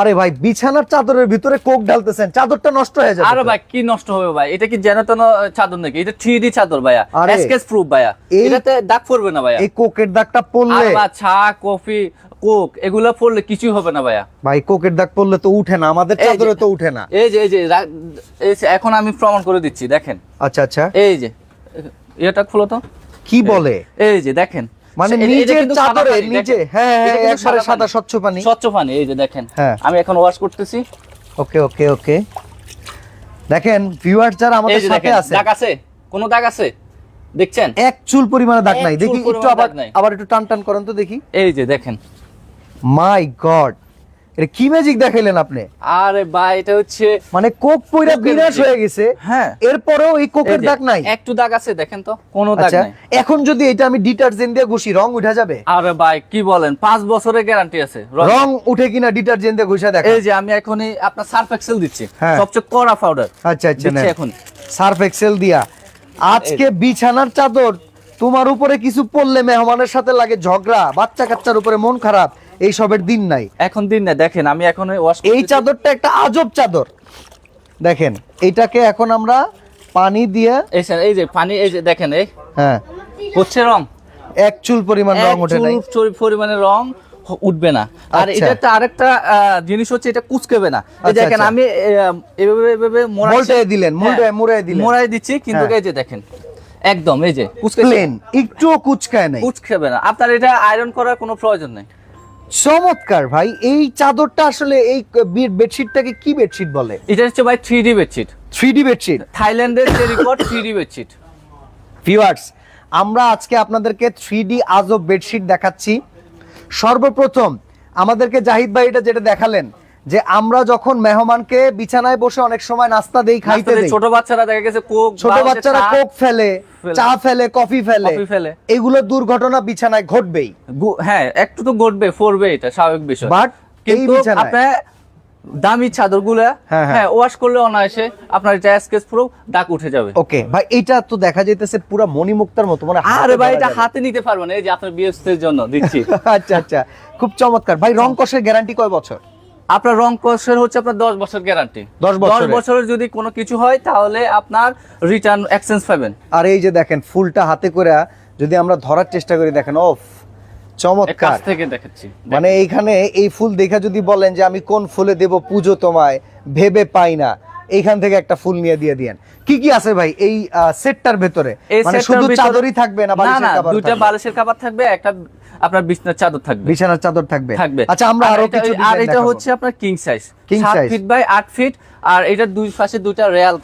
আরে ভাই বিছানার চাদরের ভিতরে কোক ঢালতেছেন চাদরটা নষ্ট হয়ে যাবে আরে ভাই কি নষ্ট হবে ভাই? এটা কি যেন তেন চাদর নাকি? এটা থ্রি চাদর ভাইয়া। আরে, এসকেস প্রুফ ভাইয়া। এটাতে দাগ পড়বে না ভাইয়া। এই কোকের দাগটা আর পড়লে বা চা কফি কোক এগুলা পড়লে কিছুই হবে না ভাইয়া। ভাই কোকের দাগ পড়লে তো উঠে না আমাদের চাদরে তো উঠে না। এই যে এই যে এই যে এখন আমি প্রমাণ করে দিচ্ছি দেখেন। আচ্ছা আচ্ছা। এই যে এটা খুলো তো। কি বলে? এই যে দেখেন। মানে নিজের চাদরে নিজে হ্যাঁ হ্যাঁ একবারে সাদা স্বচ্ছ পানি। স্বচ্ছ পানি এই যে দেখেন। হ্যাঁ। আমি এখন ওয়াশ করতেছি। ওকে ওকে ওকে। দেখেন ভিউয়ার যারা আমাদের সাথে আছে দাগ আছে? কোনো দাগ আছে? দেখছেন? এক চুল পরিমাণে দাগ নাই। দেখি একটু আবার। আবার একটু টান টান করেন তো দেখি। এই যে দেখেন। মাই গড এটা কি ম্যাজিক দেখাইলেন আপনি? আরে ভাই এটা হচ্ছে মানে কোক পয়রা বিনাশ হয়ে গেছে হ্যাঁ। এরপরেও এই কোকের দাগ নাই? একটু দাগ আছে দেখেন তো কোনো দাগ আচ্ছা নাই। এখন যদি এটা আমি ডিটারজেন্ট দিয়ে ঘষি রং উঠে যাবে? আরে ভাই কি বলেন পাঁচ বছরের গ্যারান্টি আছে রং- রং উঠে কিনা ডিটারজেন্ট দিয়ে ঘষা দেখা? এই যে আমি এখনই আপনার সার্ফ এক্সেল দিচ্ছি হ্যাঁ। সবচেয়ে কড়া পাউডার আচ্ছা আচ্ছা দিচ্ছি এখন সার্ফ এক্সেল দিয়া। আজকে বিছানার চাদর তোমার উপরে কিছু পড়লে মেহমানের সাথে লাগে ঝগড়া বাচ্চা কাচ্চার উপরে মন খারাপ। এই সবের দিন নাই। এখন দিন নাই দেখেন আমি এখন ওয়াশ এই চাদরটা একটা আজব চাদর। দেখেন এটাকে এখন আমরা পানি দিয়ে এই যে- এই যে পানি এই যে দেখেন এই হ্যাঁ। হচ্ছে রং। এক চুল পরিমাণ রং ওঠে নাই। চুল চুল পরিমাণে রং উঠবে না। আর আচ্ছা। এটা একটা আরেকটা জিনিস হচ্ছে এটা কুচকেবে না। এই আচ্ছা, দেখেন আচ্ছা। আমি এভাবে এভাবে। মোল্টায় দিলেন, হ্যাঁ, মোল্টায়- মোড়ায় দিলেন। মোড়ায় দিচ্ছি কিন্তু হ্যাঁ। এই যে দেখেন একদম এই যে কুচকে প্লেন একটুও কুচকায় নাই। কুচকেবে না। আপনার এটা আয়রন করার কোনো প্রয়োজন নেই। চমৎকার ভাই এই চাদরটা আসলে এই বেডশিটটাকে কি বেডশিট বলে? এটা হচ্ছে ভাই three D bedsheet three D bedsheet থাইল্যান্ডের যে record three D bedsheet viewers আমরা আজকে আপনাদেরকে থ্রি ডি আজব বেডশিট দেখাচ্ছি। সর্বপ্রথম আমাদেরকে জাহিদ ভাই এটা যেটা দেখালেন যে আমরা যখন মেহমানকে বিছানায় বসে অনেক সময় নাস্তা দেই খাইতে দেই ছোট বাচ্চারা দেখা গেছে কোক ছোট বাচ্চারা কোক ফেলে। চা ফেলে কফি ফেলে ফেলে। এগুলো দুর্ঘটনা বিছানায় ঘটবেই। হ্যাঁ একটু তো ঘটবে ফোরবে এটা স্বাভাবিক বিষয়। বাট এই বিছানায়। আপনি দামি চাদরগুলা হ্যাঁ, হ্যাঁ। হ্যাঁ ওয়াশ করলে অনায়াসে আপনার এটা স্কেচ পুরো দাগ উঠে যাবে। ওকে ভাই এটা তো দেখা যাইতেছে পুরো মণিমুক্তার মতো মানে আরে ভাই এটা হাতে নিতে পারবেন এই যে আপনার বিএসএর জন্য দিচ্ছি। আচ্ছা আচ্ছা খুব চমৎকার। ভাই রং কষের গ্যারান্টি কয় বছর? আপনার রং কষের হচ্ছে আপনার দশ বছর গ্যারান্টি 10 বছরের। বছরের যদি কোনো কিছু হয় তাহলে আপনার রিটার্ন এক্সচেঞ্জ পাবেন। আর এই যে দেখেন ফুলটা হাতে করে যদি আমরা ধরার চেষ্টা করি দেখেন অফ চমৎকার। কাছ থেকে দেখাচ্ছি। মানে এইখানে এই ফুল দেখা যদি বলেন যে আমি কোন ফুলে দেব পুজো তোমায় ভেবে পাই না। এইখান থেকে একটা ফুল নিয়ে দিয়ে দিয়েন। কি কি আছে ভাই এই সেটটার ভেতরে? মানে শুধু চাদরই থাকবে না বালিশের কভার দুইটা বালিশের কাবার থাকবে একটা আপনার বিছনার চাদর থাকবে। বিছানার চাদর থাকবে। থাকবে। আচ্ছা আমরা আর কিছু আর এটা হচ্ছে আপনার কিং সাইজ King সাত size। ফিট বাই আট ফিট আর এটার দুই পাশে দুইটা রেয়াল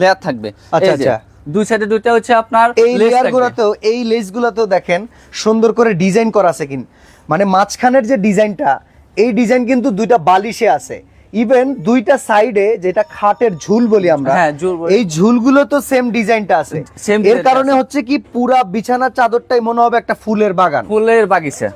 লেয়ার থাকবে। আচ্ছা, আচ্ছা। দুই সাইডে দুইটা হচ্ছে আপনার এই lace লেয়ার থাকবে। গুলাতেও এই লেস গুলাতেও দেখেন সুন্দর করে ডিজাইন করা আছে কিন মানে মাঝখানের যে ডিজাইনটা এই ডিজাইন কিন্তু দুইটা বালিশে আছে। ইভেন দুইটা সাইডে যেটা খাটের ঝুল বলি আমরা হ্যাঁ। এই ঝুলগুলো তো সেম ডিজাইনটা আছে। এর কারণে হচ্ছে কি পুরা বিছানার চাদরটাই মনে হবে একটা ফুলের বাগান। ফুলের বাগিচা।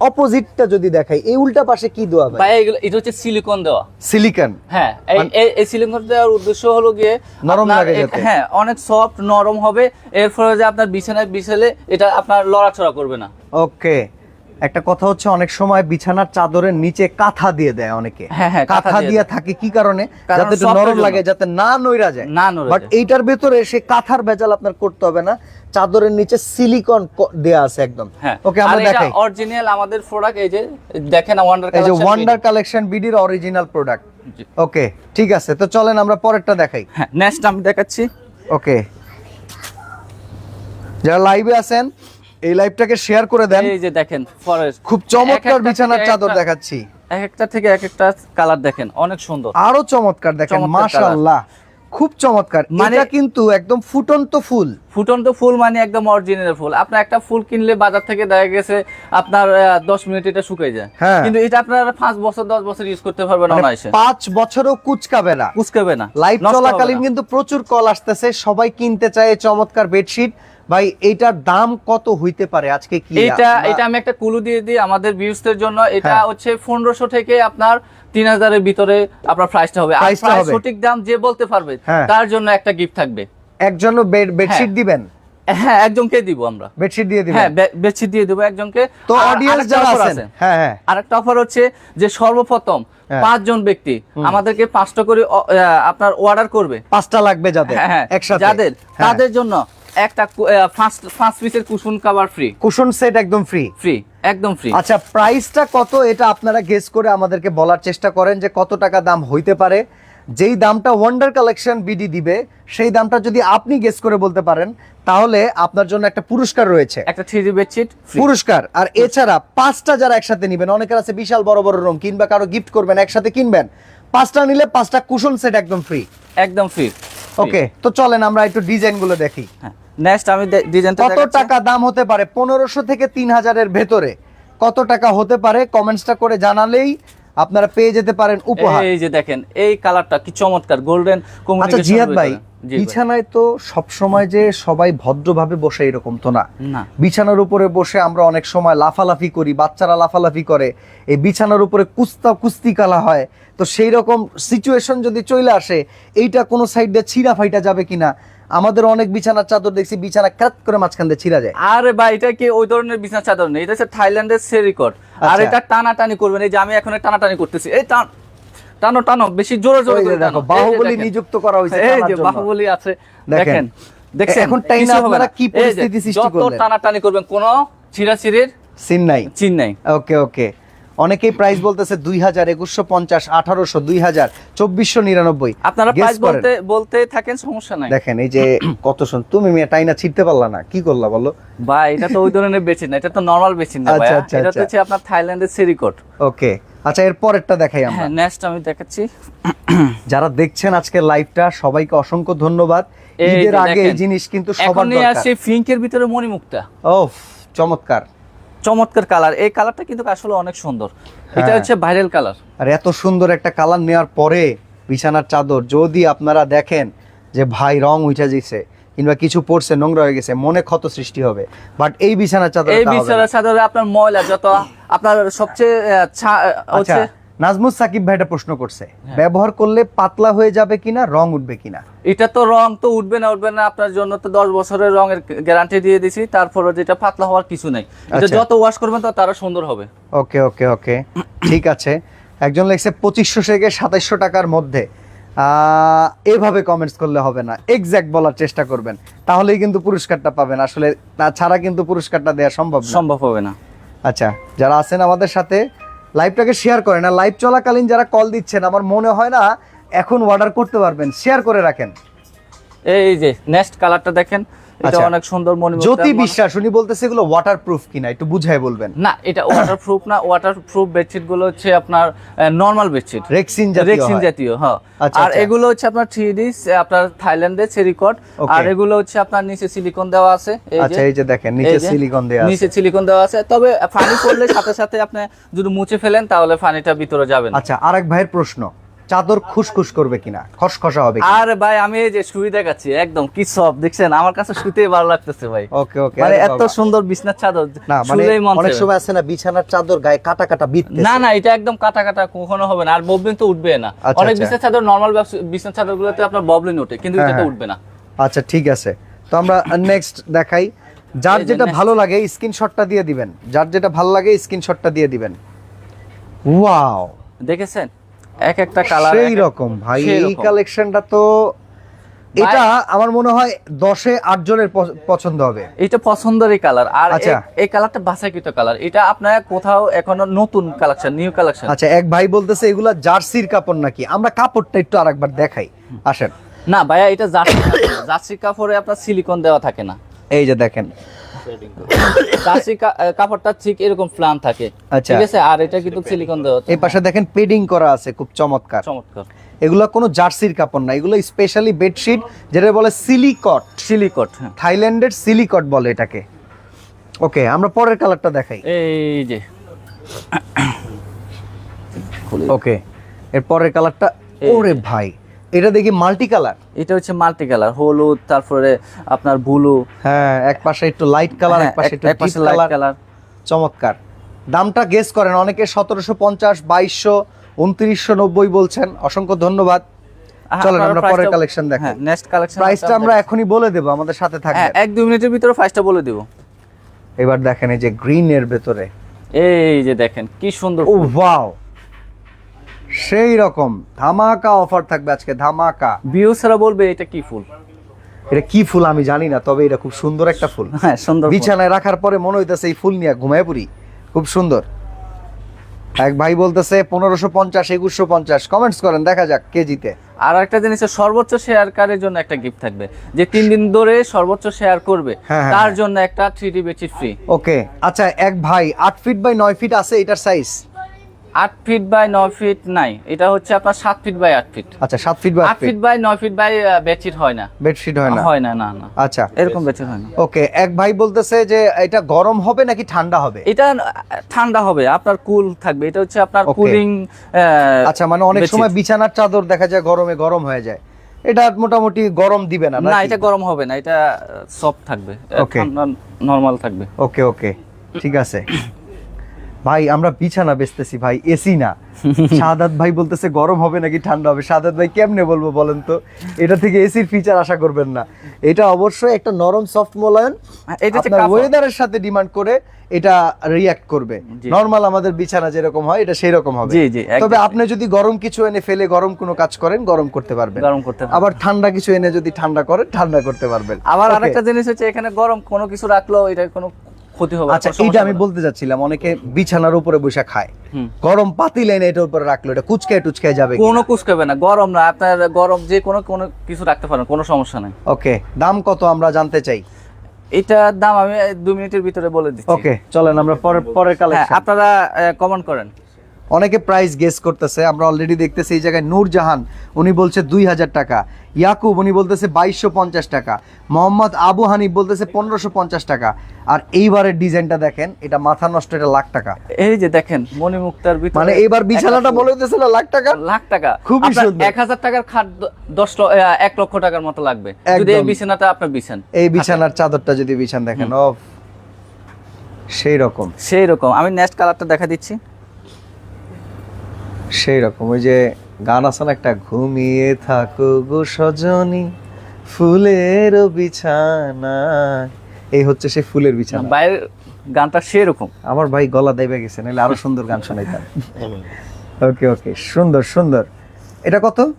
অপোজিটটা যদি দেখাই এই উল্টা পাশে কি দেওয়া ভাই? এগুলো এটা হচ্ছে সিলিকন দেওয়া। সিলিকন হ্যাঁ এই- সিলিকন দেওয়ার উদ্দেশ্য হলো গিয়ে নরম লাগে যাতে। হ্যাঁ অনেক সফট নরম হবে। এর ফলে যে আপনার বিছানায় বিছালে এটা আপনার লড়াচড়া করবে না। ওকে একটা কথা হচ্ছে অনেক সময় বিছানার চাদরের নিচে কাঁথা দিয়ে দেয় অনেকে। হ্যাঁ, হ্যাঁ, কাঁথা দিয়ে থাকে কি কারণে? যাতে নরম লাগে যাতে না নইরা যায়। না বাট এইটার ভেতরে সে কাঁথার ভেজাল আপনার করতে হবে না। চাদরের নিচে সিলিকন দেয়া আছে একদম। হ্যাঁ। ওকে আমরা দেখাই। অরিজিনাল আমাদের প্রোডাক্ট এই যে দেখেন ওয়ান্ডার এই যে ওয়ান্ডার কালেকশন বিডির অরিজিনাল প্রোডাক্ট ওকে ঠিক আছে। তো চলেন আমরা পরেরটা দেখাই। হ্যাঁ নেক্সট আমি দেখাচ্ছি। ওকে যারা লাইভে আছেন এই লাইভটাকে শেয়ার করে দেন। এই যে দেখেন ফরেস্ট খুব চমৎকার বিছানার চাদর দেখাচ্ছি। এক একটা থেকে এক একটা কালার দেখেন অনেক সুন্দর। আরও চমৎকার দেখেন মাশাআল্লাহ। খুব চমৎকার। মানে- এটা কিন্তু একদম ফুটন্ত ফুল। ফুটন্ত ফুল মানে একদম অরিজিনাল ফুল। আপনার একটা ফুল কিনলে বাজার থেকে দেখা গেছে আপনার আহ, দশ মিনিট এটা শুকিয়ে যায়। হ্যাঁ। কিন্তু এটা আপনার পাঁচ বছর দশ বছর ইউজ করতে পারবেন মানে অনায়াসে। পাঁচ বছরও কুচকাবে না। কুচকাবে না। লাইভ হবে চলাকালীন কিন্তু প্রচুর কল আসতেছে। সবাই কিনতে চায় এই চমৎকার বেডশিট ভাই এইটার দাম কত হইতে পারে আজকে কি এটা এটা আমি একটা কুলু দিয়ে দিই আমাদের ভিউজদের জন্য। এটা হ্যাঁ। হচ্ছে পনেরোশো থেকে আপনার তিন হাজারের ভিতরে আপনার প্রাইসটা হবে। আর। সঠিক দাম যে বলতে পারবে হ্যাঁ। তার জন্য একটা গিফট থাকবে। বেড বেডশিট হ্যাঁ। দিবেন? হ্যাঁ একজনকে দিব আমরা। বেডশিট দিয়ে দিবেন? হ্যাঁ বেডশিট দিয়ে দেবো একজনকে। তো অডিয়েন্স যারা আছেন হ্যাঁ হ্যাঁ। আরেকটা অফার হচ্ছে যে সর্বপ্রথম। পাঁচজন ব্যক্তি আমাদেরকে পাঁচটা করে আপনার অর্ডার করবে। পাঁচটা লাগবে যাদের একসাথে। যাদের। তাদের জন্য একটা ফার্স্ট পাঁচ পিসের cushion cover free cushion set একদম ফ্রি ফ্রি একদম ফ্রি আচ্ছা প্রাইসটা কত এটা আপনারা গেস করে আমাদেরকে বলার চেষ্টা করেন যে কত টাকা দাম হইতে পারে। যেই দামটা ওয়ান্ডার কালেকশন বিডি দিবে সেই দামটা যদি আপনি গেস করে বলতে পারেন তাহলে আপনার জন্য একটা পুরস্কার রয়েছে। একটা থ্রি বেডশিট পুরস্কার। আর এছাড়া পাঁচটা যারা একসাথে নিবেন অনেকের আছে বিশাল বড় বড় রুম কিংবা কারও গিফট করবেন একসাথে কিনবেন। পাঁচটা নিলে পাঁচটা কুশন সেট একদম ফ্রি একদম ফ্রি ওকে তো চলেন আমরা একটু ডিজাইনগুলো দেখি। হ্যাঁ। নেক্সট আমি ডিজাইনটা কত টাকা দাম হতে পারে? পনেরোশো থেকে তিন হাজারের ভেতরে। কত টাকা হতে পারে? কমেন্টসটা করে জানালেই আপনারা পেয়ে যেতে পারেন উপহার। এই যে দেখেন এই কালারটা কি চমৎকার গোল্ডেন আচ্ছা জিয়াদ ভাই বিছানায় তো সব সময় যে সবাই ভদ্রভাবে বসে এরকম তো না। না। বিছানার উপরে বসে আমরা অনেক সময় লাফালাফি করি বাচ্চারা লাফালাফি করে। এই বিছানার উপরে কুস্তা কুস্তি কালা হয়। তো সেই রকম সিচুয়েশন যদি চলে আসে এইটা কোনো সাইড দিয়ে ছিঁড়া ফাইটা যাবে কিনা? আমাদের অনেক বিছানার চাদর দেখছি বিছানা ক্রাত করে মাঝখান দিয়ে ছিঁড়া যায়। আরে ভাই এটা কি ওই ধরনের বিছানার চাদর নেই? এটা হচ্ছে থাইল্যান্ডের সেরিকট আর আচ্ছা। এটা টানাটানি করবেন। এই যে আমি এখন টানাটানি করতেছি। এই টান টানো টানো বেশি জোরে জোরে করে দেখো বাহুবলী নিযুক্ত করা হয়েছে এই যে। বাহুবলী আছে। দেখেন। দেখেন। দেখছেন? এখন টাইনা আপনারা কি পরিস্থিতি সৃষ্টি যত করলেন? টানাটানি করবেন কোনো ছিঁড়াছিঁড়ির সিন নাই। চিন নাই। ওকে ওকে। অনেকেই প্রাইস বলতেছে দুই হাজার একুশশো পঞ্চাশ আঠারোশো দুই হাজার চব্বিশশো নিরানব্বই। আপনারা প্রাইস বলতে বলতে থাকেন সমস্যা নাই। দেখেন এই যে কত শুন তুমি মেয়ে টাইনা ছিটতে পারলা না কি করলা বলো? ভাই এটা তো ওই ধরনের বেচিন না এটা তো নরমাল বেচিন না আচ্ছা, ভাই আচ্ছা, এটা তো আচ্ছা। হচ্ছে আপনার থাইল্যান্ডের সেরিকট। ওকে আচ্ছা এর পরেরটা দেখাই আমরা। হ্যাঁ নেক্সট আমি দেখাচ্ছি। যারা দেখছেন আজকের লাইভটা সবাইকে অসংখ্য ধন্যবাদ। ঈদের আগে এই জিনিস কিন্তু সবার দরকার। এখন নিয়ে দরকার আসি পিঙ্কের ভিতরে মণিমুক্তা। ও চমৎকার। চমৎকার কালার। এই কালারটা কিন্তু আসলে অনেক সুন্দর। এটা হ্যাঁ। হচ্ছে ভাইরাল কালার। আর এত সুন্দর একটা কালার নেওয়ার পরে বিছানার চাদর যদি আপনারা দেখেন যে ভাই রং উঠে গেছে কিংবা কিছু পড়ছে নোংরা হয়ে গেছে মনে ক্ষত সৃষ্টি হবে। বাট এই বিছানার চাদর এই বিছানার চাদরে আপনার ময়লা যত আপনার সবচেয়ে আচ্ছা হচ্ছে নাজমুস সাকিব ভাই এটা প্রশ্ন করছে ব্যবহার করলে পাতলা হয়ে যাবে কিনা রং উঠবে কিনা? এটা তো রং তো উঠবে না উঠবে না আপনার জন্য তো দশ বছরের রঙের গ্যারান্টি দিয়ে দিছি তারপরে যেটা পাতলা হওয়ার কিছু নাই। এটা আচ্ছা। যত ওয়াশ করবেন তো তারা সুন্দর হবে। ওকে ওকে ওকে। ঠিক আছে। একজন লেখছে পঁচিশশো থেকে সাতাইশশো টাকার মধ্যে। এভাবে কমেন্টস করলে হবে না। এক্স্যাক্ট বলার চেষ্টা করবেন। তাহলেই কিন্তু পুরস্কারটা পাবেন। আসলে তাছাড়া কিন্তু পুরস্কারটা দেওয়া সম্ভব সম্ভব হবে না। আচ্ছা যারা আছেন আমাদের সাথে লাইভটাকে শেয়ার করেন আর লাইভ চলাকালীন যারা কল দিচ্ছেন, আমার মনে হয় না এখন অর্ডার করতে পারবেন। শেয়ার করে রাখেন। এই যে নেক্সট কালারটা দেখেন। এটা আচ্ছা। অনেক সুন্দর মণিমুক্তা জ্যোতি বিশ্বাস উনি বলতেছে এগুলো ওয়াটার প্রুফ কিনা একটু বুঝাই বলবেন। না এটা ওয়াটার প্রুফ না ওয়াটার প্রুফ বেডশিটগুলো হচ্ছে আপনার নর্মাল বেডশিট রেক্সিন জাতীয় রেক্সিন জাতীয় হ্যাঁ আর আচ্ছা। এগুলো হচ্ছে আপনার থ্রি ডি আপনার থাইল্যান্ডের সেরিকট আর এগুলো হচ্ছে আপনার নিচে সিলিকন দেওয়া আছে এই আচ্ছা এই যে দেখেন নিচে সিলিকন দেওয়া আছে। নিচে সিলিকন দেওয়া আছে। তবে পানি পড়লে সাথে সাথে আপনি যদি মুছে ফেলেন তাহলে পানিটা ভিতরে যাবে না। আচ্ছা আরেক ভাইয়ের প্রশ্ন। চাদর খুশখুশ করবে কিনা খসখসা হবে আর ভাই আমি এই যে শুই দেখাচ্ছি একদম কি সব দেখছেন? আমার কাছে শুতে ভালো লাগতেছে ভাই। ওকে ওকে মানে এত সুন্দর বিছনার চাদর না মানে অনেক সময় আছে না বিছানার চাদর গায়ে কাটা কাটা বিত না না এটা একদম কাটা কাটা কখনো হবে না আর ববলিন তো উঠবে না। আচ্ছা, অনেক আচ্ছা। বিছনার চাদর নরমাল বিছনার চাদর গুলোতে আপনার ববলিন ওঠে কিন্তু এটা তো হ্যাঁ। উঠবে না। আচ্ছা ঠিক আছে। তো আমরা নেক্সট দেখাই। যার যেটা ভালো লাগে স্ক্রিনশটটা দিয়ে দিবেন। যার যেটা ভালো লাগে স্ক্রিনশটটা দিয়ে দিবেন। ওয়াও দেখেছেন? এক একটা কালার সেই রকম ভাই এই কালেকশনটা তো এটা আমার মনে হয় দশে আট জনের পছন্দ হবে। এটা পছন্দেরই কালার আর আচ্ছা। এই- কালারটা বাছাইকৃত কালার এটা আপনার কোথাও এখনও নতুন কালেকশন নিউ কালেকশন আচ্ছা এক ভাই বলতেছে এগুলা জার্সির কাপড় নাকি? আমরা কাপড়টা একটু আরেকবার দেখাই আসেন। না ভাইয়া এটা জার্সি। জার্সি কাপড়ে আপনার সিলিকন দেওয়া থাকে না। এই যে দেখেন জার্সি কা- কাপড়টা ঠিক এরকম প্লান থাকে। আচ্ছা। ঠিক আছে? আর এটা কিন্তু সিলিকন দেওয়া এই পাশে দেখেন পেডিং করা আছে খুব চমৎকার। চমৎকার। এগুলো কোনো জার্সির কাপড় না এগুলো স্পেশালি বেডশিট যেটা বলে সিলিকট সিলিকট হ্যাঁ। থাইল্যান্ডের সিলিকট বলে এটাকে। ওকে আমরা পরের কালারটা দেখাই। এই যে। ওকে এর পরের কালারটা ওরে ভাই। এটা দেখি মাল্টি কালার এটা হচ্ছে মাল্টি কালার হলুদ তারপরে আপনার ব্লু হ্যাঁ এক পাশে একটু লাইট কালার এক পাশে একটু ডিপ লাইট কালার চমৎকার। দামটা গেস করেন অনেকে সতেরোশো পঞ্চাশ বাইশশো উনত্রিশশো নব্বই বলছেন। অসংখ্য ধন্যবাদ। চলেন আমরা পরের কালেকশন হ্যাঁ নেক্সট কালেকশন প্রাইসটা আমরা এখনই বলে দেবো আমাদের সাথে হ্যাঁ থাকবে এক দুই মিনিটের ভিতরে প্রাইসটা বলে দিব। এবার দেখেন এই যে গ্রিন এর ভেতরে। এই যে দেখেন কি সুন্দর। ও ওয়াও সেই রকম। ধামাকা অফার থাকবে আজকে ধামাকা। ছাড়া বলবে এটা কি ফুল? এটা কি ফুল আমি জানি না তবে এটা খুব সুন্দর একটা ফুল। হ্যাঁ সুন্দর বিছানায় রাখার পরে মনে হইতেছে এই ফুল নিয়ে ঘুমায় পড়ি খুব সুন্দর। এক ভাই বলতেছে পনেরোশো পঞ্চাশ একুশশো পঞ্চাশ। কমেন্টস করেন দেখা যাক কেজিতে আর একটা জিনিস হচ্ছে, সর্বোচ্চ শেয়ারকারের জন্য একটা গিফট থাকবে। যে তিন দিন ধরে সর্বোচ্চ শেয়ার করবে হ্যাঁ, হ্যাঁ, তার হ্যাঁ। জন্য একটা three D bedsheet free okay আচ্ছা এক ভাই আট ফিট বাই নয় ফিট আছে এটার সাইজ আট ফিট বাই নয় ফিট নাই। এটা হচ্ছে আপনার সাত ফিট বাই আট ফিট আচ্ছা সাত ফিট বাই আট ফিট বাই নয় ফিট বাই বেডশিট হয় না। বেডশিট হয় না? হয় না না না। আচ্ছা। এরকম বেডশিট হয় না। ওকে এক ভাই বলতেছে যে এটা গরম হবে নাকি ঠান্ডা হবে? এটা ঠান্ডা হবে আপনার কুল থাকবে। এটা হচ্ছে আপনার. কুলিং আচ্ছা মানে অনেক সময় বিছানার চাদর দেখা যায় গরমে গরম হয়ে যায়। এটা মোটামুটি গরম দিবে না না এটা গরম হবে না এটা সফট থাকবে। Okay. নর্মাল থাকবে। ওকে ওকে ঠিক আছে। ভাই আমরা বিছানা বেচতেছি ভাই এসি না। সাদাত ভাই বলতেছে গরম হবে নাকি ঠান্ডা হবে? সাদাত ভাই কেমনে বলব বলেন তো? এটা থেকে এসির ফিচার আশা করবেন না। এটা অবশ্যই একটা নরম সফট মোলায়ন হ্যাঁ, আপনার ওয়েদারের সাথে ডিমান্ড করে এটা রিয়াক্ট করবে। নরমাল আমাদের বিছানা যেরকম হয় এটা সেই রকম হবে। তবে আপনি যদি গরম কিছু এনে ফেলে গরম কোনো কাজ করেন গরম করতে পারবেন। গরম করতে। আবার ঠান্ডা কিছু এনে যদি ঠান্ডা করেন ঠান্ডা করতে পারবেন। আবার আরেকটা জিনিস হচ্ছে এখানে গরম কোনো কিছু রাখলেও এটা কোনো ক্ষতি হবে আচ্ছা আমি বলতে যাচ্ছিলাম অনেকে বিছানার উপরে বসে খায়। গরম পাতিল এনে এটার উপরে রাখল এটা কুচকায় টুচকায় যাবে কোনো? কুচকাবে না গরম না আপনার গরম যে কোনো কোনো কিছু রাখতে পারেন কোনো সমস্যা নাই। ওকে দাম কত আমরা জানতে চাই? এটার দাম আমি দু মিনিটের ভিতরে বলে দিচ্ছি। ওকে চলেন আমরা পরের পরের কালে কালেকশন আপনারা কমেন্ট করেন। অনেকে প্রাইস গেস করতেছে আমরা অলরেডি দেখতেছি এই জায়গায় নূরজাহান উনি বলছে দুই হাজার টাকা। ইয়াকুব উনি বলতেছে বাইশশো পঞ্চাশ টাকা। মোহাম্মদ আবু হানিফ বলতেছে পনেরোশো পঞ্চাশ টাকা। আর এইবারের ডিজাইনটা দেখেন এটা মাথা নষ্ট এটা লাখ টাকা। এই যে দেখেন মণিমুক্তার ভিতরে মানে এইবার বিছানাটা বলে দিতেছিল লাখ টাকা? লাখ টাকা। খুবই সুন্দর। এক হাজার টাকার খাট দশ এক লক্ষ টাকার মতো লাগবে। যদি এই বিছানাটা আপনার বিছান। এই বিছানার চাদরটা যদি বিছান দেখেন ও সেই রকম। সেই রকম। আমি নেক্সট কালারটা দেখা দিচ্ছি। সেই রকম ওই যে গান আছে না একটা ঘুমিয়ে থাকো গো সজনী ফুলের বিছানা এই হচ্ছে সেই ফুলের বিছানা। বাইরের গানটা সেরকম। আমার ভাই গলা দেবে গেছে নাহলে আরও সুন্দর গান শোনাইতাম। ওকে ওকে সুন্দর সুন্দর। এটা কত?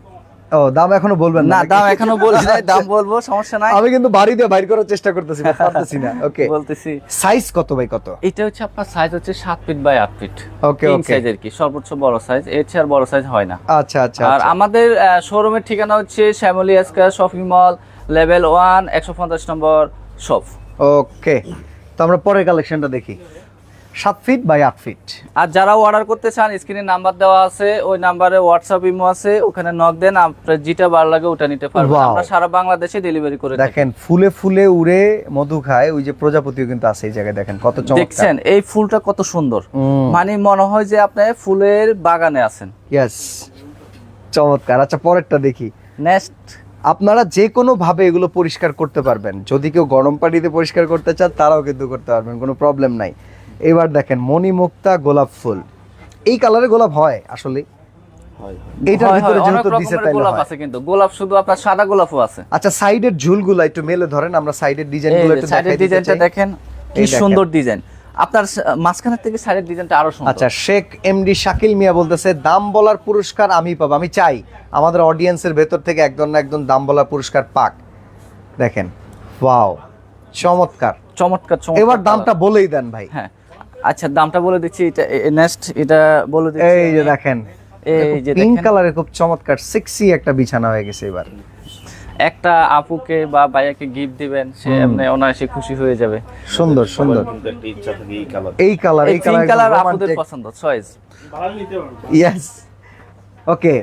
ও দাম এখনও বলবেন না দাম এখনও নাই দাম বলব সমস্যা নাই। আমি কিন্তু বাড়ি দিয়ে বাইর করার চেষ্টা করতেছি পারতেছি না ওকে বলতেছি। সাইজ কত ভাই কত? এটা হচ্ছে আপনার সাইজ হচ্ছে সাত ফিট বাই আট ফিট Okay, তিন okay. সাইজের কি সর্বোচ্চ বড় সাইজ এর চেয়ে আর বড় সাইজ হয় না। আচ্ছা আচ্ছা আর আচ্ছা। আমাদের শোরুমের ঠিকানা হচ্ছে Shyamoli square shopping mall level one একশো পঞ্চাশ নম্বর শপ ওকে তো আমরা পরের কালেকশনটা দেখি। সাত ফিট বাই আট ফিট আর যারা অর্ডার করতে চান স্ক্রিনে নাম্বার দেওয়া আছে ওই নাম্বারে হোয়াটসঅ্যাপ ইমো আছে ওখানে নক দেন আপনার যেটা ভালো লাগে ওটা নিতে পারবেন। আমরা সারা বাংলাদেশে ডেলিভারি করে দেখেন ফুলে ফুলে উড়ে মধু খায় ওই যে প্রজাপতিও কিন্তু আছে এই জায়গায় দেখেন কত চমৎকার। দেখছেন এই ফুলটা কত সুন্দর। মানে মনে হয় যে আপনি ফুলের বাগানে আছেন। ইয়েস চমৎকার। আচ্ছা পরেরটা দেখি। নেক্সট আপনারা যে কোনো ভাবে এগুলো পরিষ্কার করতে পারবেন। যদি কেউ গরম পানিতে পরিষ্কার করতে চান তারাও কিন্তু করতে পারবেন কোনো প্রবলেম নাই। এবার দেখেন মণিমুক্তা গোলাপ ফুল। এই কালারে গোলাপ হয় আসলে। এইটার ভিতরে যেহেতু দিছে তাইলে গোলাপ আছে কিন্তু। গোলাপ শুধু আপনার সাদা গোলাপও আছে। আচ্ছা সাইডের ঝুলগুলো একটু মেলে ধরেন আমরা সাইডের ডিজাইনগুলো একটু সাইডের ডিজাইনটা দেখেন কি সুন্দর ডিজাইন আপনার মাঝখানের থেকে সাইডের ডিজাইনটা আরও সুন্দর। আচ্ছা শেখ এমডি শাকিল মিয়া বলতেছে দাম বলার পুরস্কার আমি পাবো আমি চাই। আমাদের অডিয়েন্সের ভেতর থেকে একজন না একজন দাম বলার পুরস্কার পাক। দেখেন ওয়াও চমৎকার। চমৎকার চমৎকার এবার দামটা বলেই দেন ভাই। হ্যাঁ। আচ্ছা দামটা বলে দিচ্ছি এটা নেক্সট এটা বলে দিচ্ছি এই যে দেখেন এই যে পিঙ্ক কালারের খুব চমৎকার সেক্সি একটা বিছানা হয়ে গেছে এবার। একটা আপুকে বা ভাইয়াকে গিফট দিবেন সে এমনি অনায়াসে খুশি হয়ে যাবে। সুন্দর সুন্দর। এই কালার এই কালার এই কালার আপুদের পছন্দ চয়েস ইয়েস ওকে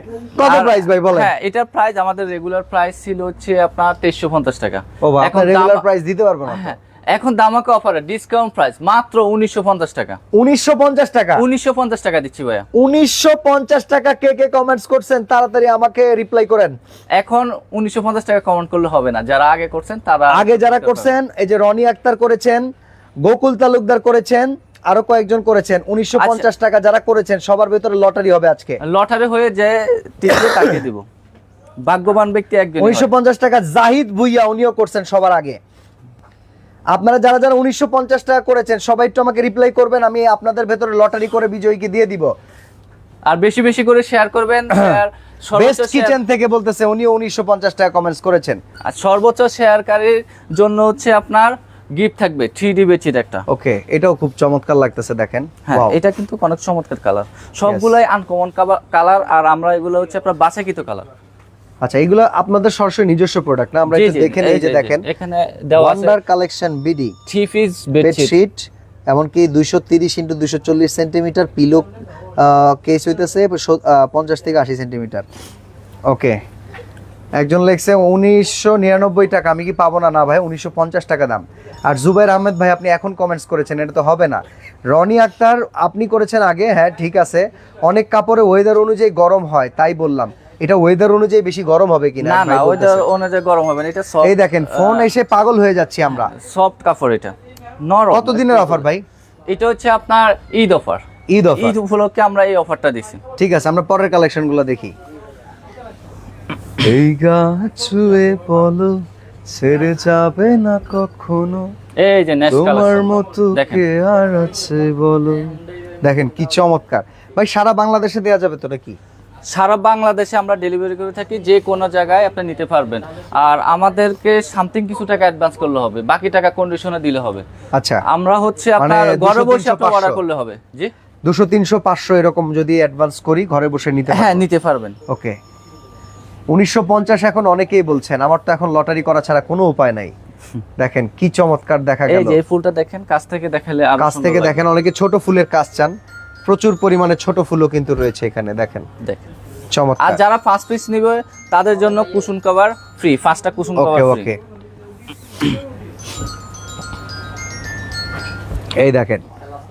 কত প্রাইস ভাই বলেন? হ্যাঁ এটার প্রাইস আমাদের রেগুলার প্রাইস ছিল হচ্ছে আপনার তেইশশো পঞ্চাশ টাকা। ও ভাই এখন রেগুলার প্রাইস দিতে পারব না হ্যাঁ এখন দামাকে অফারে ডিসকাউন্ট প্রাইস মাত্র উনিশশো পঞ্চাশ টাকা। উনিশশো পঞ্চাশ টাকা। উনিশশো পঞ্চাশ টাকা দিচ্ছি ভাইয়া। উনিশশো পঞ্চাশ টাকা কে কে কমেন্টস করছেন তাড়াতাড়ি আমাকে রিপ্লাই করেন। এখন উনিশশো পঞ্চাশ টাকা কমেন্ট করলে হবে না। যারা আগে করছেন তারা আগে যারা করছেন এই যে রনি আক্তার করেছেন গোকুল তালুকদার করেছেন আরও কয়েকজন করেছেন। উনিশশো পঞ্চাশ টাকা যারা করেছেন সবার ভেতরে লটারি হবে আজকে। লটারি হয়ে যে টিকে তাকে দিব। ভাগ্যবান ব্যক্তি একজন উনিশশো পঞ্চাশ টাকা জাহিদ ভুইয়া উনিও করছেন সবার আগে। আপনারা যারা যারা উনিশশো পঞ্চাশ টাকা করেছেন সবাই একটু আমাকে রিপ্লাই করবেন আমি আপনাদের ভেতরে লটারি করে বিজয়ীকে দিয়ে দিব। আর বেশি বেশি করে শেয়ার করবেন বেস্ট কিচেন থেকে বলতেছে উনিও উনিশশো টাকা কমেন্টস করেছেন। আর সর্বোচ্চ শেয়ারকারীর জন্য হচ্ছে আপনার গিফট থাকবে থ্রি ডি বেচির একটা। ওকে এটাও খুব চমৎকার লাগতেছে দেখেন। হ্যাঁ এটা কিন্তু অনেক চমৎকার কালার সবগুলাই আনকমন কালার আর আমরা এগুলো হচ্ছে আপনার বাছাকৃত কালার আচ্ছা এগুলো আপনাদের সরাসরি নিজস্ব প্রোডাক্ট না? আমরা একটু দেখে নেই যে দেখেন এখানে দেওয়া আছে wonder collection BD three piece bedsheet bedsheet এমনকি দুইশো তিরিশ ইন্টু দুইশো চল্লিশ সেন্টিমিটার পিলো কেস হইতেছে পঞ্চাশ থেকে আশি সেন্টিমিটার ওকে একজন লেখছে উনিশশো নিরানব্বই টাকা আমি কি পাবো না? না ভাই উনিশশো পঞ্চাশ টাকা দাম। আর জুবাইর আহমেদ ভাই আপনি এখন কমেন্টস করেছেন এটা তো হবে না। রনি আক্তার আপনি করেছেন আগে হ্যাঁ ঠিক আছে। অনেক কাপড়ে ওয়েদার অনুযায়ী গরম হয় তাই বললাম। এটা ওয়েদার অনুযায়ী বেশি গরম হবে কিনা? না না ওয়েদার অনুযায়ী গরম হবে না এটা সফট এই দেখেন ফোন এসে পাগল হয়ে যাচ্ছি আমরা। সফট কাপড় এটা নরম। কত দিনের অফার ভাই? এটা হচ্ছে আপনার ঈদ অফার ঈদ অফার ঈদ উপলক্ষে আমরা এই অফারটা দিছি। ঠিক আছে আমরা পরের কালেকশনগুলো দেখি। এই গাছ ছুঁয়ে বলো ছেড়ে যাবে না কখনো? এই যে নেক্সট তোমার মতো কে আর আছে বলো? দেখেন কি চমৎকার। ভাই সারা বাংলাদেশে দেওয়া যাবে তো নাকি? সারা বাংলাদেশে আমরা ডেলিভারি করে থাকি যে কোনো জায়গায় আপনি নিতে পারবেন। আর আমাদেরকে সামথিং কিছু টাকা অ্যাডভান্স করলে হবে বাকি টাকা কন্ডিশনে দিলে হবে। আচ্ছা আমরা হচ্ছে মানে আপনার ঘরে বসে 300, আপনার অর্ডার করলে হবে। জি? দুশো তিনশো পাঁচশো এরকম যদি অ্যাডভান্স করি ঘরে বসে নিতে হ্যাঁ নিতে পারবেন। ওকে। উনিশশো পঞ্চাশ এখন অনেকেই বলছেন আমার তো এখন লটারি করা ছাড়া কোনো উপায় নাই। দেখেন কি চমৎকার দেখা এই গেল। যে এই ফুলটা দেখেন কাছ থেকে দেখালে আরও কাছ থেকে দেখেন অনেকে ছোট ফুলের কাজ চান। প্রচুর পরিমাণে ছোট ফুলও কিন্তু রয়েছে এখানে দেখেন। দেখেন। আর যারা ফার্স্ট পিস নিবে তাদের জন্য কুশন কভার ফ্রি পাঁচটা কুশন কভার ফ্রি ওকে এই দেখেন।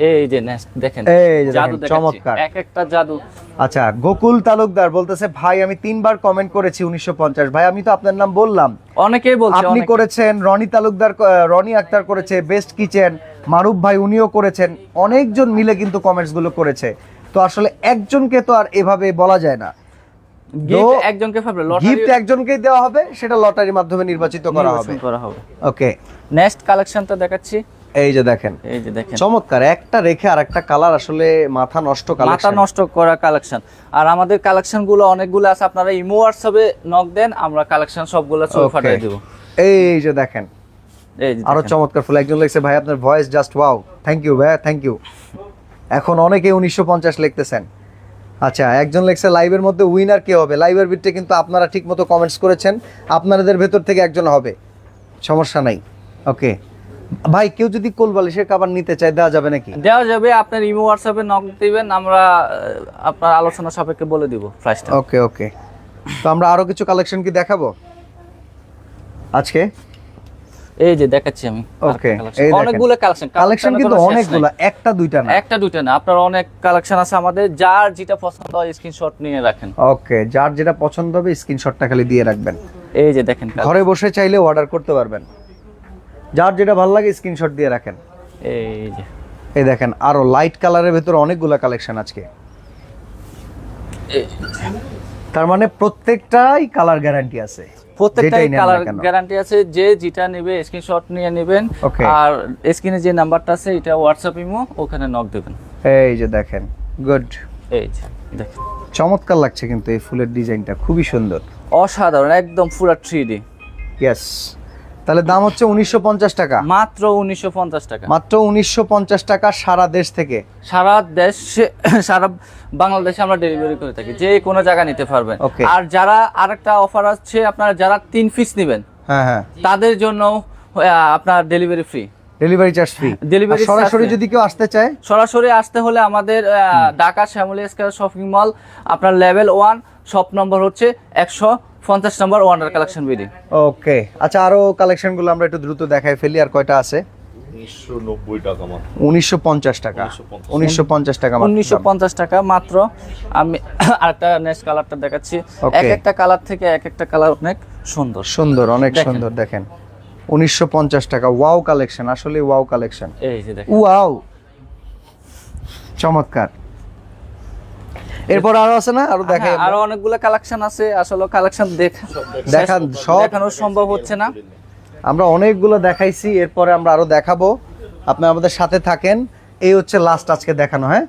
এই যে দেখেন এই জাদু চমৎকার। এক একটা জাদু। আচ্ছা গোকুল তালুকদার বলতেছে ভাই আমি তিনবার কমেন্ট করেছি উনিশশো পঞ্চাশ। ভাই আমি তো আপনার নাম বললাম। অনেকেই বলছে আপনি করেছেন রনি তালুকদার রনি আক্তার করেছে বেস্ট কিচেন। মারুফ ভাই উনিও করেছেন। অনেকজন মিলে কিন্তু কমেন্টসগুলো করেছে। তো আসলে একজনকে তো আর এভাবে বলা যায় না। গিফট একজনকে পাবে লটারি গিফট একজনকেই দেওয়া হবে সেটা লটারির মাধ্যমে নির্বাচিত করা হবে। করা হবে। ওকে নেক্সট কালেকশনটা দেখাচ্ছি। এই যে দেখেন। এই যে দেখেন। চমৎকার একটা রেখে আর একটা কালার আসলে মাথা নষ্ট মাথা নষ্ট করা কালেকশন আর আমাদের কালেকশনগুলো অনেকগুলো আছে আপনারা ইমো হোয়াটসঅ্যাপে নক দেন আমরা কালেকশন সবগুলো দেব। এই যে দেখেন। আরও চমৎকার ফুল একজন লিখছে ভাই আপনার voice just wow thank you ভাই থ্যাংক ইউ এখন অনেকে উনিশশো পঞ্চাশ লিখতেছেন। আচ্ছা একজন লিখছে লাইভের মধ্যে উইনার কে হবে? লাইভের ভিত্তিতে কিন্তু আপনারা ঠিক মতো কমেন্টস করেছেন। আপনাদের ভেতর থেকে একজন হবে। সমস্যা নাই। ওকে ভাই কেউ যদি কোল বালিশের কাবার নিতে চায় দেওয়া যাবে নাকি? দেওয়া যাবে আপনার ইমো হোয়াটসঅ্যাপে নক দিবেন আমরা আপনার আলোচনা সাপেক্ষে বলে দিব প্রাইসটা ওকে ওকে তো আমরা আরও কিছু কালেকশন কি দেখাবো? আজকে? এই যে দেখাচ্ছি আমি দেখেন। অনেকগুলো কালেকশন কালেকশন কিন্তু অনেকগুলো একটা দুইটা না। একটা দুইটা না। আপনার অনেক কালেকশন আছে আমাদের যার যেটা পছন্দ হয় স্ক্রিনশট নিয়ে রাখেন। ওকে যার যেটা পছন্দ হবে স্ক্রিনশটটা খালি দিয়ে রাখবেন। এই যে দেখেন ঘরে বসে চাইলে অর্ডার করতে পারবেন। যার যেটা ভালো লাগে স্ক্রিনশট দিয়ে রাখেন। এই যে। এই দেখেন আরও লাইট কালারের ভেতরে অনেকগুলো কালেকশন আজকে। তার মানে প্রত্যেকটাই কালার গ্যারান্টি আছে। প্রত্যেকটাই কালার গ্যারান্টি আছে যে যেটা নেবে স্ক্রিনশট নিয়ে নেবেন। আর স্ক্রিনে যে নাম্বারটা আছে এটা হোয়াটসঅ্যাপ ইমো ওখানে নক দেবেন। এই যে দেখেন গুড এই যে দেখেন। চমৎকার লাগছে কিন্তু এই ফুলের ডিজাইনটা খুবই সুন্দর। অসাধারণ একদম পুরো থ্রি ডি ইয়েস তাহলে দাম হচ্ছে উনিশশো পঞ্চাশ টাকা। মাত্র উনিশশো পঞ্চাশ টাকা। মাত্র উনিশশো পঞ্চাশ টাকা সারা দেশ থেকে। সারা দেশে সারা বাংলাদেশে আমরা ডেলিভারি করে থাকি। যে কোনো জায়গা নিতে পারবেন। আর যারা আরেকটা অফার আছে আপনারা যারা তিন পিস নেবেন হ্যাঁ হ্যাঁ। তাদের জন্য আপনার delivery free delivery charge free charge সরাসরি যদি কেউ আসতে চায়? সরাসরি আসতে হলে আমাদের Dhaka Shyamoli square shopping mall আপনার লেভেল ওয়ান শপ নম্বর হচ্ছে একশো পঞ্চাশ নম্বর ওয়ান্ডার কালেকশন বিডি ওকে আচ্ছা আরও কালেকশনগুলো আমরা একটু দ্রুত দেখাই ফেলি আর কয়টা আছে? উনিশশো নব্বই টাকা মাত্র। উনিশশো পঞ্চাশ টাকা। 1950 উনিশশো পঞ্চাশ টাকা মাত্র। উনিশশো দাম। পঞ্চাশ টাকা মাত্র। আমি আরেকটা নেক্সট কালারটা দেখাচ্ছি। এক একটা কালার থেকে এক একটা কালার অনেক সুন্দর। সুন্দর অনেক সুন্দর দেখেন। উনিশশো পঞ্চাশ টাকা ওয়াও কালেকশন আসলে ওয়াও কালেকশন এই যে দেখেন। ওয়াও চমৎকার। এরপর আরও আছে না? আরও দেখাই হ্যাঁ, আরও অনেকগুলো কালেকশন আছে আসলে কালেকশন দেখান, সব- দেখানো সম্ভব হচ্ছে না। আমরা অনেকগুলো দেখাইছি এরপরে আমরা আরও দেখাবো। আপনি আমাদের সাথে থাকেন। এই হচ্ছে লাস্ট আজকে দেখানো হ্যাঁ?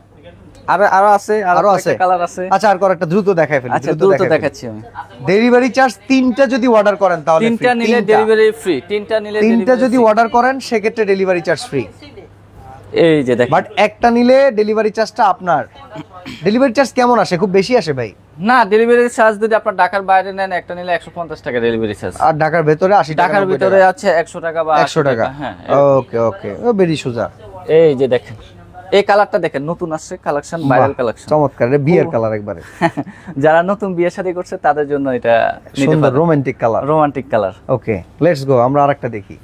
আরও আরও আছে আরও আছে? কালার আছে। আচ্ছা আর একটা দ্রুত দেখাই ফেলি আচ্ছা দ্রুত দেখাচ্ছি আমি। ডেলিভারি চার্জ তিনটা যদি অর্ডার করেন তাহলে তিনটা নিলে ডেলিভারি ফ্রি তিনটা নিলে তিনটা যদি অর্ডার করেন সেক্ষেত্রে ডেলিভারি চার্জ ফ্রি এই যে দেখেন। বাট একটা নিলে ডেলিভারি চার্জটা আপনার ডেলিভারি চার্জ কেমন আসে? খুব বেশি আসে ভাই? না ডেলিভারি চার্জ যদি আপনার ঢাকার বাইরে নেন একটা নিলে একশো পঞ্চাশ টাকা ডেলিভারি চার্জ আর ঢাকার ভেতরে আশি ঢাকার ভিতরে আছে একশো টাকা বা একশো টাকা হ্যাঁ ওকে ওকে ও বেরি সোজা। এই যে দেখেন এই কালারটা দেখেন নতুন আসছে কালেকশন ভাইরাল কালেকশন। চমৎকার এটা বিয়ের কালার একবারে। যারা নতুন বিয়ে শাদী করছে তাদের জন্য এটা সুন্দর romantic colour romantic colour okay let's go আমরা আরেকটা দেখি।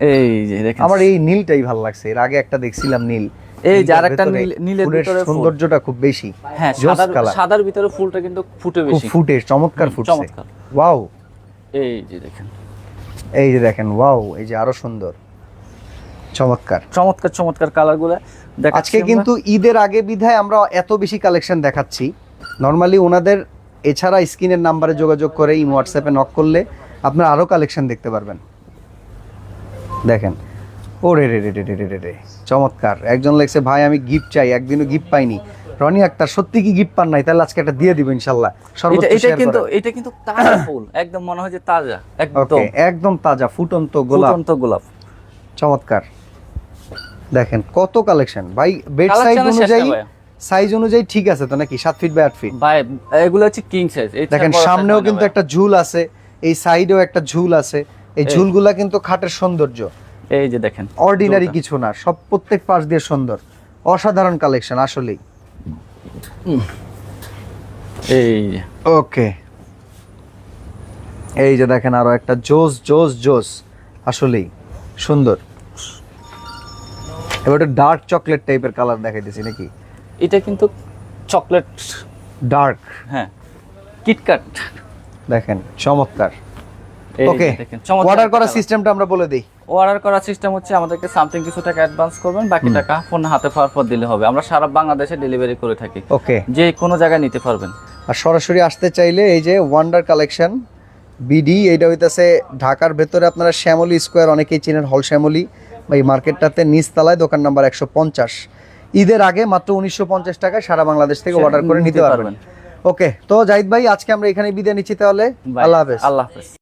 এই যে দেখেন। আমার এই নীলটাই ভালো লাগছে। এর আগে একটা দেখছিলাম নীল। এই যে আরেকটা নীল- নীলের ভিতরে সৌন্দর্যটা খুব বেশি। হ্যাঁ সাদার সাদার ভিতরে ফুলটা কিন্তু ফুটে বেশি। ফুটে চমৎকার ফুটছে। চমৎকার। ওয়াও। এই যে দেখেন। এই যে দেখেন ওয়াও এই যে আরও সুন্দর। চমৎকার। চমৎকার চমৎকার কালারগুলো আজকে কিন্তু ঈদের আগে বিধায় আমরা এত বেশি কালেকশন দেখাচ্ছি। নর্মালি ওনাদের এছাড়া স্ক্রিনের নাম্বারে যোগাযোগ করে ইমো হোয়াটসঅ্যাপে নক করলে আপনারা আরও কালেকশন দেখতে পারবেন। দেখেন। ও রে রে রে রে রে রে রে। চমৎকার। একজন লেগছে ভাই আমি গিফট চাই একদিনও গিফট পাইনি। রনি আক্তার সত্যি কি গিফট পান নাই? তাহলে আজকে একটা দিয়ে দিব ইনশাআল্লাহ সর্বোচ্চ এটা কিন্তু এটা কিন্তু তাজা ফুল। একদম মনে হয় যে তাজা। একদম। একদম তাজা ফুটন্ত গোলাপ। ফুটন্ত গোলাপ। চমৎকার। দেখেন কত কালেকশন ভাই বেড সাইজ অনুযায়ী সাইজ অনুযায়ী ঠিক আছে তো নাকি? 7 ফিট বাই 8 ফিট ভাই এগুলো হচ্ছে কিং সাইজ দেখেন সামনেও কিন্তু একটা ঝুল আছে। এই সাইডেও একটা ঝুল আছে। এই। ঝুলগুলা কিন্তু খাটের সৌন্দর্য। এই যে দেখেন অর্ডিনারি কিছু না সব প্রত্যেক পাশ দিয়ে সুন্দর। অসাধারণ কালেকশন আসলেই। এই ওকে এই যে দেখেন আরও একটা জোস জোস জোস আসলেই সুন্দর। এবার ডার্ক চকলেট টাইপের কালার দেখাইতেছি নাকি? এটা কিন্তু চকলেট ডার্ক হ্যাঁ। কিটকাট দেখেন চমৎকার। ওকে অর্ডার করার সিস্টেমটা আমরা বলে দিই। অর্ডার করার সিস্টেম হচ্ছে আমাদেরকে সামথিং কিছু টাকা অ্যাডভান্স করবেন বাকি টাকা ফোন হাতে পাওয়ার পর দিলে হবে। আমরা সারা বাংলাদেশে ডেলিভারি করে থাকি। ওকে যে কোনো জায়গায় নিতে পারবেন। আর সরাসরি আসতে চাইলে এই যে ওয়ান্ডার কালেকশন বিডি এইটা হইতাছে ঢাকার ভেতরে আপনারা শ্যামলী স্কোয়ার অনেকেই চিনেন হল শ্যামলী বা এই মার্কেটটাতে নিচতলায় দোকান নাম্বার একশো পঞ্চাশ। ঈদের আগে মাত্র উনিশশো পঞ্চাশ টাকায় সারা বাংলাদেশ থেকে অর্ডার করে নিতে পারবেন। ওকে তো জাহিদ ভাই আজকে আমরা এখানে বিদায় নিচ্ছি তাহলে। আল্লাহ হাফেজ। আল্লাহ হাফেজ।